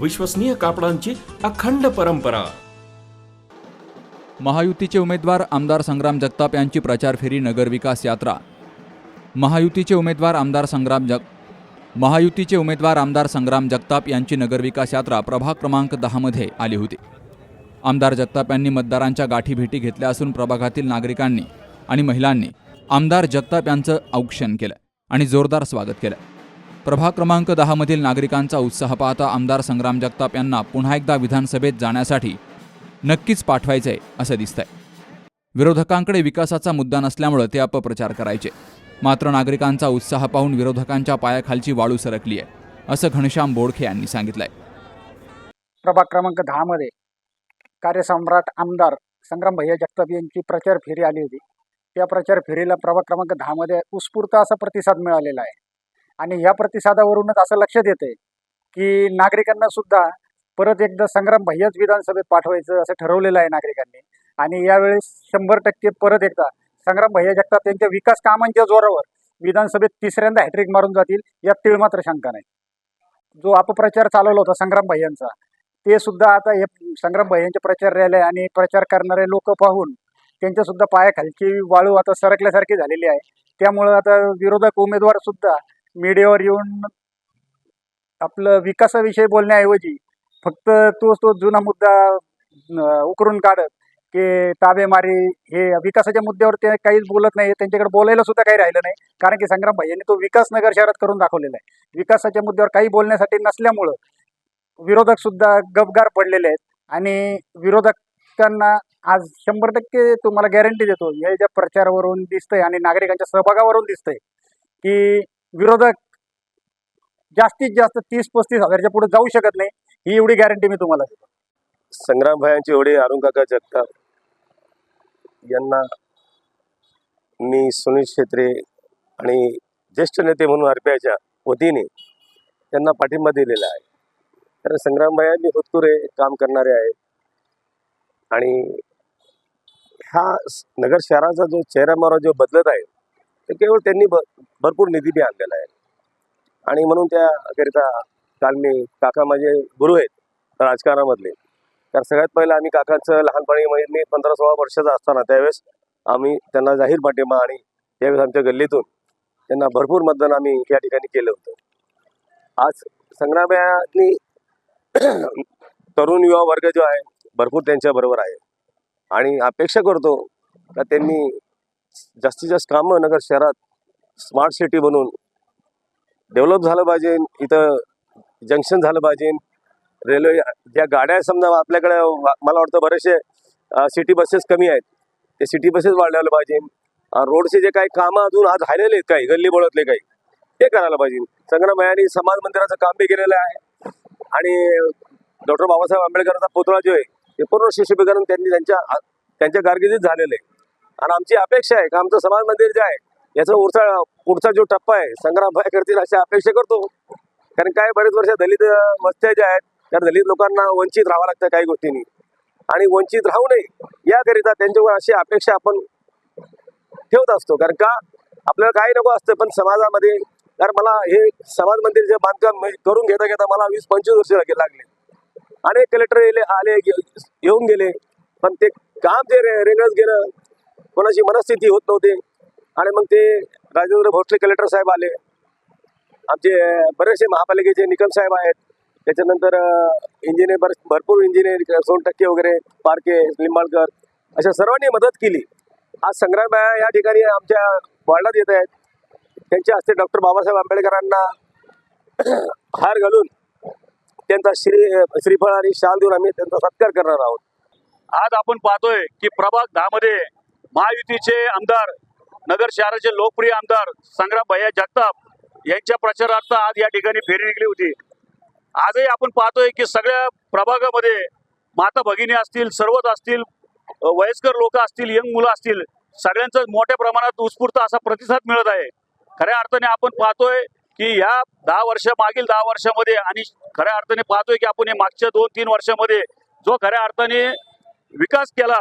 विश्वसनीय कापडांची अखंड परंपरा. महायुतीचे उमेदवार आमदार संग्राम जगताप यांची प्रचार फेरी नगरविकास यात्रा. महायुतीचे उमेदवार आमदार संग्राम जग महायुतीचे उमेदवार आमदार संग्राम जगताप यांची नगरविकास यात्रा प्रभाग क्रमांक दहामध्ये आली होती. आमदार जगताप यांनी मतदारांच्या गाठीभेटी घेतल्या असून प्रभागातील नागरिकांनी आणि महिलांनी आमदार जगताप यांचं औक्षण केलं आणि जोरदार स्वागत केलं. प्रभाग क्रमांक दहामधील नागरिकांचा उत्साह पाहता आमदार संग्राम जगताप यांना पुन्हा एकदा विधानसभेत जाण्यासाठी नक्कीच पाठवायचंय असं दिसतंय. विरोधकांकडे विकासाचा मुद्दा नसल्यामुळं ते अपप्रचार करायचे. मात्र नागरिकांचा उत्साह पाहून विरोधकांच्या पायाखालची वाळू सरकली आहे असं घनश्याम बोडखे यांनी सांगितलंय. प्रभाग क्रमांक दहामध्ये कार्यसम्राट आमदार संग्राम भैया जगताप यांची प्रचार फेरी आली होती. त्या प्रचार फेरीला प्रभाग क्रमांक दहामध्ये उत्स्फूर्त असा प्रतिसाद मिळालेला आहे. आणि ह्या प्रतिसादावरूनच असं लक्षात येतंय की नागरिकांना सुद्धा परत एकदा संग्राम भैयाच विधानसभेत पाठवायचं असं ठरवलेलं आहे नागरिकांनी. आणि यावेळेस शंभर टक्के परत एकदा संग्राम भैया जगताप त्यांच्या विकास कामांच्या जोरावर विधानसभेत तिसऱ्यांदा हॅट्रिक मारून जातील यात तीळ मात्र शंका नाही. जो अपप्रचार चालवला होता संग्राम भैयांचा ते सुद्धा आता हे संग्राम भैयांचे प्रचार रॅल्या आणि प्रचार करणारे लोक पाहून त्यांच्या सुद्धा पायाखालची वाळू आता सरकल्यासारखी झालेली आहे. त्यामुळं आता विरोधक उमेदवार सुद्धा मीडियावर येऊन आपलं विकासाविषयी बोलण्याऐवजी फक्त तोच तो जुना मुद्दा उकरून काढत की ताबेमारी हे विकासाच्या मुद्द्यावर ते काहीच बोलत नाही त्यांच्याकडे बोलायला सुद्धा काही राहिलं नाही. कारण की संग्राम यांनी तो विकास नगर शहरात करून दाखवलेला आहे. विकासाच्या मुद्द्यावर काही बोलण्यासाठी नसल्यामुळं विरोधक सुद्धा गबगार पडलेले आहेत. आणि विरोधकांना आज शंभर टक्के तुम्हाला गॅरंटी देतो हे ज्या प्रचारावरून दिसतंय आणि नागरिकांच्या सहभागावरून दिसतंय की विरोधक जास्तीत जास्त तीस पस्तीस हजारच्या पुढे जाऊ शकत नाही ही एवढी गॅरंटी मी तुम्हाला देतो. संग्राम भायांचे एवढे अरुण काका जगताप यांना मी सुनील क्षेत्रे आणि ज्येष्ठ नेते म्हणून आरपीआयच्या वतीने त्यांना पाठिंबा दिलेला आहे. कारण संग्रामभाई होतकुरे काम करणारे आहेत. आणि ह्या नगर शहराचा जो चेहरामारा जो बदलत आहे ते केवळ त्यांनी भ भरपूर निधी बी आणलेला आहे. आणि म्हणून त्याकरिता काल मी काका माझे गुरु आहेत राजकारणामधले. तर सगळ्यात पहिलं आम्ही काकांचं लहानपणी म्हणजे मी पंधरा सोळा वर्षाचा असताना त्यावेळेस आम्ही त्यांना जाहीर पाठिंबा आणि त्यावेळेस आमच्या गल्लीतून त्यांना भरपूर मतदान आम्ही या ठिकाणी केलं होतं. आज संग्रामयातली तरुण युवा वर्ग जो आहे भरपूर त्यांच्याबरोबर आहे. आणि अपेक्षा करतो का त्यांनी जास्तीत जास्त कामं नगर शहरात स्मार्ट सिटी बनून डेव्हलप झालं पाहिजे. इथं जंक्शन झालं पाहिजे. रेल्वे ज्या गाड्या समजा आपल्याकडे मला वाटतं बरेचसे सिटी बसेस कमी आहेत. ते सिटी बसेस वाढवायला पाहिजे. रोडचे जे काही कामं अजून आज राहिलेले आहेत काही गल्ली बोळातले काही ते करायला पाहिजे. संग्रामयांनी समाज मंदिराचं काम बी केलेलं आहे. आणि डॉक्टर बाबासाहेब आंबेडकरांचा पुतळा जो आहे ते पूर्ण शिशुभीकरण त्यांनी त्यांच्या त्यांच्या कारकिर्दीत झालेलं आहे. आणि आमची अपेक्षा आहे का आमचं समाज मंदिर जे आहे याचा पुढचा पुढचा जो टप्पा आहे संग्रामभाई करतील अशी अपेक्षा करतो. कारण काय बरेच वर्ष दलित वस्त्या ज्या आहेत त्या दलित लोकांना वंचित राहावं लागतं काही गोष्टींनी. आणि वंचित राहू नये याकरिता त्यांच्यावर अशी अपेक्षा आपण ठेवत असतो. कारण का आपल्याला काही नको असतं पण समाजामध्ये कारण मला हे समाज मंदिरचे बांधकाम करून घेता घेता मला वीस पंचवीस वर्ष लागे- लागले. अनेक कलेक्टर येले आले येऊन गेले. पण ते काम जे रे- रेंगत गेलं कोणाची मनस्थिती होत नव्हती. आणि मग ते राजेंद्र भोसले कलेक्टर साहेब आले. आमचे बरेचसे महापालिकेचे निकम साहेब आहेत. त्याच्यानंतर इंजिनियर बर भरपूर इंजिनियर सोनटक्के वगैरे पारके लिंबाळकर अशा सर्वांनी मदत केली. आज संग्रामबाया या ठिकाणी आमच्या वॉर्डात येत आहेत. त्यांच्या हस्ते डॉक्टर बाबासाहेब आंबेडकरांना हार घालून त्यांचा श्री श्रीफळ आणि शाल देऊन आम्ही त्यांचा सत्कार करणार आहोत. आज आपण पाहतोय की प्रभाग दहामध्ये महायुतीचे आमदार नगर शहराचे लोकप्रिय आमदार संग्राम भैया जगताप यांच्या प्रचारार्थ आज या ठिकाणी फेरी निघली होती. आजही आपण पाहतोय की सगळ्या प्रभागामध्ये माता भगिनी असतील सर्वच असतील वयस्कर लोक असतील यंग मुलं असतील सगळ्यांचा मोठ्या प्रमाणात उत्स्फूर्त असा प्रतिसाद मिळत आहे. खऱ्या अर्थाने आपण पाहतोय की या दहा वर्ष मागील दहा वर्षामध्ये आणि खऱ्या अर्थाने पाहतोय की आपण हे मागच्या दोन तीन वर्षामध्ये जो खऱ्या अर्थाने विकास केला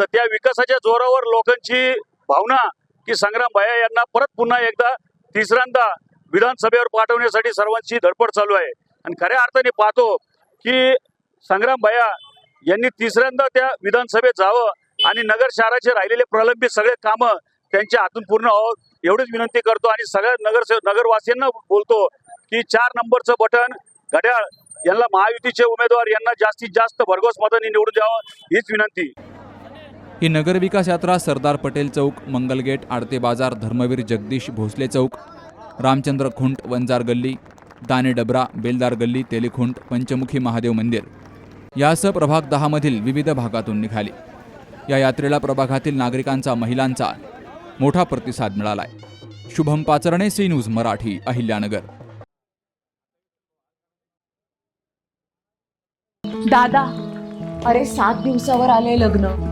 तर त्या विकासाच्या जोरावर लोकांची भावना की संग्राम भैया यांना परत पुन्हा एकदा तिसऱ्यांदा विधानसभेवर पाठवण्यासाठी सर्वांची धडपड चालू आहे. आणि खऱ्या अर्थाने पाहतो की संग्राम भाया यांनी तिसऱ्यांदा त्या विधानसभेत जावं आणि नगर शहराचे राहिलेले प्रलंबित सगळे कामं त्यांच्या हातून पूर्ण व्हावं एवढीच विनंती करतो. आणि सगळ्या नगर नगरवासियांना बोलतो की चार नंबरचं बटन घड्याळ यांना महायुतीचे उमेदवार यांना जास्तीत जास्त भरघोस मतांनी निवडून द्यावं हीच विनंती. ही नगरविकास यात्रा सरदार पटेल चौक मंगलगेट आडते बाजार धर्मवीर जगदीश भोसले चौक रामचंद्र खुंट वंजार गल्ली दाने डबरा बेलदार गल्ली तेलीखुंट पंचमुखी महादेव मंदिर. यासह प्रभाग दहामधील विविध भागातून निघाली. या यात्रेला प्रभागातील नागरिकांचा महिलांचा मोठा प्रतिसाद मिळालाय. Shubham Pacharne C news Marathi Ahilyanagar. दादा अरे सात दिवसावर आले लग्न.